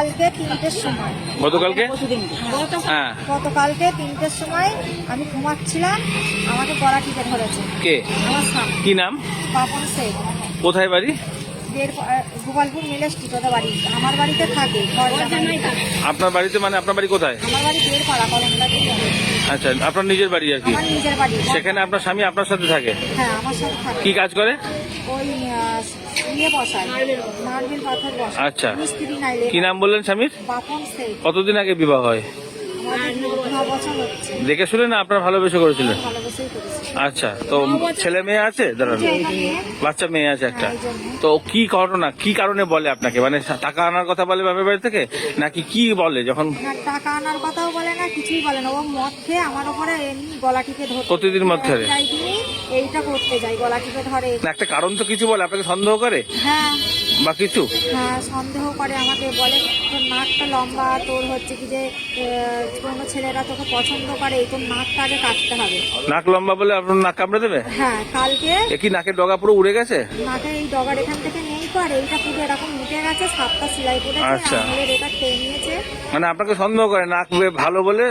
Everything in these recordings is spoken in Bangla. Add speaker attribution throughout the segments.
Speaker 1: গতকালকে তিনটের সময়।
Speaker 2: গতকালকে? হ্যাঁ।
Speaker 1: গতকালকে তিনটের সময় আমি ঘুমাচ্ছিলাম আমাকে গলা টিপে ধরেছে।
Speaker 2: কে?
Speaker 1: আমার স্বামী।
Speaker 2: কি নাম?
Speaker 1: পাপন শেখ।
Speaker 2: কোথায় বাড়ি?
Speaker 1: গোপালপুর আমার বাড়িতে থাকে।
Speaker 2: আপনার বাড়িতে মানে আপনার বাড়ি কোথায়?
Speaker 1: আমার বাড়ি দের
Speaker 2: আচ্ছা আপনার নিজের বাড়ি আর কি?
Speaker 1: নিজের বাড়ি।
Speaker 2: সেখানে আপনার স্বামী আপনার সাথে থাকে?
Speaker 1: হ্যাঁ আমার সাথে থাকে।
Speaker 2: কি কাজ করে?
Speaker 1: ওই ইয়ে বসায়। মার্বেল পাথর বসায়।
Speaker 2: আচ্ছা।
Speaker 1: মিস্ত্রি নাইলে
Speaker 2: কি নাম বললেন স্বামীর
Speaker 1: বাপন শেখ
Speaker 2: কতদিন আগে বিবাহ হয়? দেখে শুনে না আপনার ভালোবেসে করেছিলেন? আচ্ছা তো ছেলে মেয়ে আছে? দাঁড়ান। বাচ্চা মেয়ে আছে একটা।
Speaker 1: হ্যাঁ।
Speaker 2: তো কি ঘটনা কি কারণে বলে আপনাকে? মানে টাকা আনার কথা বলে বাপের বাড়ি থেকে? নাকি কি বলে যখন
Speaker 1: টাকা আনার কথাও বলে না কিছুই বলে না। ও মদ খেয়ে আমার ওপরে এমনি গলা টিপে
Speaker 2: প্রতিদিন মদ খায়?
Speaker 1: এইটা করতে যাই গলা টিপে ধরে।
Speaker 2: একটা কারণ তো কিছু বলে আপনাকে সন্দেহ করে?
Speaker 1: হ্যাঁ।
Speaker 2: বা কিছু?
Speaker 1: হ্যাঁ সন্দেহ করে আমাকে বলে তোর নাকটা লম্বা তোর হচ্ছে কি যে কোনো ছেলেরা তোকে পছন্দ করে তোর নাকটা আগে কাটতে হবে।
Speaker 2: নাক লম্বা বলে আপনার নাক কামড়ে দেবে?
Speaker 1: হ্যাঁ কালকে
Speaker 2: কি নাকের ডগা পুরো উড়ে গেছে?
Speaker 1: নাকের এই ডগার এখান থেকে নেই তো আর এইটা পুরো এরকম উঠে গেছে সাতটা সেলাই পড়েছে
Speaker 2: আচ্ছা।
Speaker 1: এটা খেয়ে নিয়েছে
Speaker 2: মানে আপনাকে সন্দেহ করে নাক ভালো বলে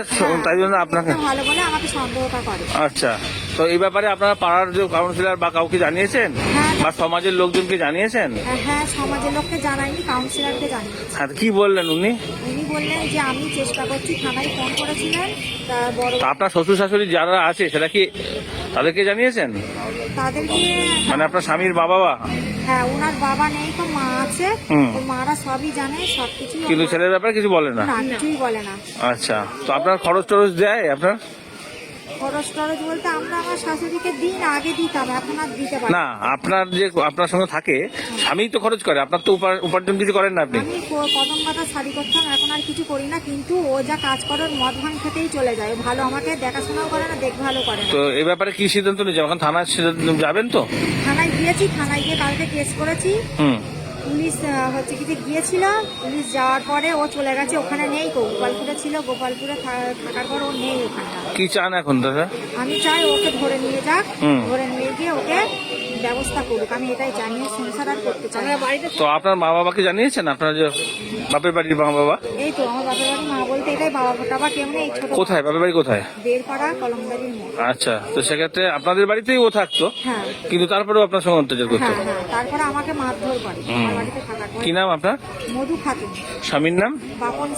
Speaker 2: তাই জন্য আপনাকে
Speaker 1: ভালো বলে আমাকে সন্দেহটা করে।
Speaker 2: আচ্ছা। তো এই ব্যাপারে আপনারা পাড়ার যে কাউন্সিলর বা কাউকে জানিয়েছেন?
Speaker 1: হ্যাঁ।
Speaker 2: বা সমাজের লোকজনকে জানিয়েছেন?
Speaker 1: হ্যাঁ, হ্যাঁ সমাজের লোককে জানাইনি কাউন্সিলরকে
Speaker 2: হ্যাঁ কি বললেন উনি?
Speaker 1: উনি বললেন যে আমি চেষ্টা করছি থানায় ফোন করেছিলেন তা বড়
Speaker 2: তা আপনার শ্বশুর শাশুড়ি যারা আছে সেটা কি তাদেরকে জানিয়েছেন?
Speaker 1: তাদেরকে
Speaker 2: মানে আপনার স্বামীর বাবা বা
Speaker 1: হ্যাঁ ওনার বাবা নেই তো মা আছে।
Speaker 2: হুম।
Speaker 1: তো মারা সবই জানে সব
Speaker 2: কিন্তু ছেলের ব্যাপারে কিছু বলে না?
Speaker 1: না কিছুই বলে না।
Speaker 2: আচ্ছা তো আপনার খরচ টরচ দেয় আপনার?
Speaker 1: খরচ টরচ বলতে আমরা আমার শাশুড়িকে দিন আগে দিতাম এখন আর দিতে পারি
Speaker 2: না আপনার যে আপনার সঙ্গে থাকে স্বামী তো খরচ করে আপনার তো উপা- উপার্জন কিছু করেন না আপনি।
Speaker 1: আমি ক- কদম পাতা শাড়ি করতাম এখন আর কিছু করি না কিন্তু ও যা কাজ করার মদ ভাঙ খেতেই চলে যায়। ও ভালো আমাকে দেখাশোনাও করে না দেখভালও করে না।
Speaker 2: তো এই ব্যাপারে কি সিদ্ধান্ত নিয়েছেন? এখন থানায় সিদ্ধান্ত যাবেন তো?
Speaker 1: থানায় গিয়েছি থানায় গিয়ে কালকে কেস করেছি।
Speaker 2: হুম।
Speaker 1: পুলিশ হচ্ছে কি গিয়েছিল পুলিশ যাওয়ার পরে ও চলে গেছে ওখানে নেই গোপালপুরে ছিল গোপালপুরে থাকার পর ও নেই ওখানটা
Speaker 2: কি চান এখন দাদা?
Speaker 1: আমি চাই ওকে ধরে নিয়ে যাক ধরে নিয়ে গিয়ে ওকে ব্যবস্থা করুক। আমি এটাই জানিয়ে সংসার আর করতে চাই
Speaker 2: তো আপনার মা বাবাকে জানিয়েছেন? আপনার যে বাপের বাড়ির মা বাবা
Speaker 1: এই তো আমার বাপের বাড়ি মা বলতে এটাই বাবা টাবা কেউ নেই এই ছোট
Speaker 2: কোথায়? বাপের বাড়ি কোথায়?
Speaker 1: বেরপাড়া কলমদারির
Speaker 2: আচ্ছা তো সেক্ষেত্রে আপনাদের বাড়িতেই ও থাকতো
Speaker 1: হ্যাঁ।
Speaker 2: কিন্তু তারপরেও আপনার সঙ্গে অত্যাচার করতো?
Speaker 1: হ্যাঁ হ্যাঁ তারপরে আমাকে মারধর করে।
Speaker 2: কি নাম আপনার?
Speaker 1: মধু খাতুন।
Speaker 2: স্বামীর নাম?
Speaker 1: বাপন।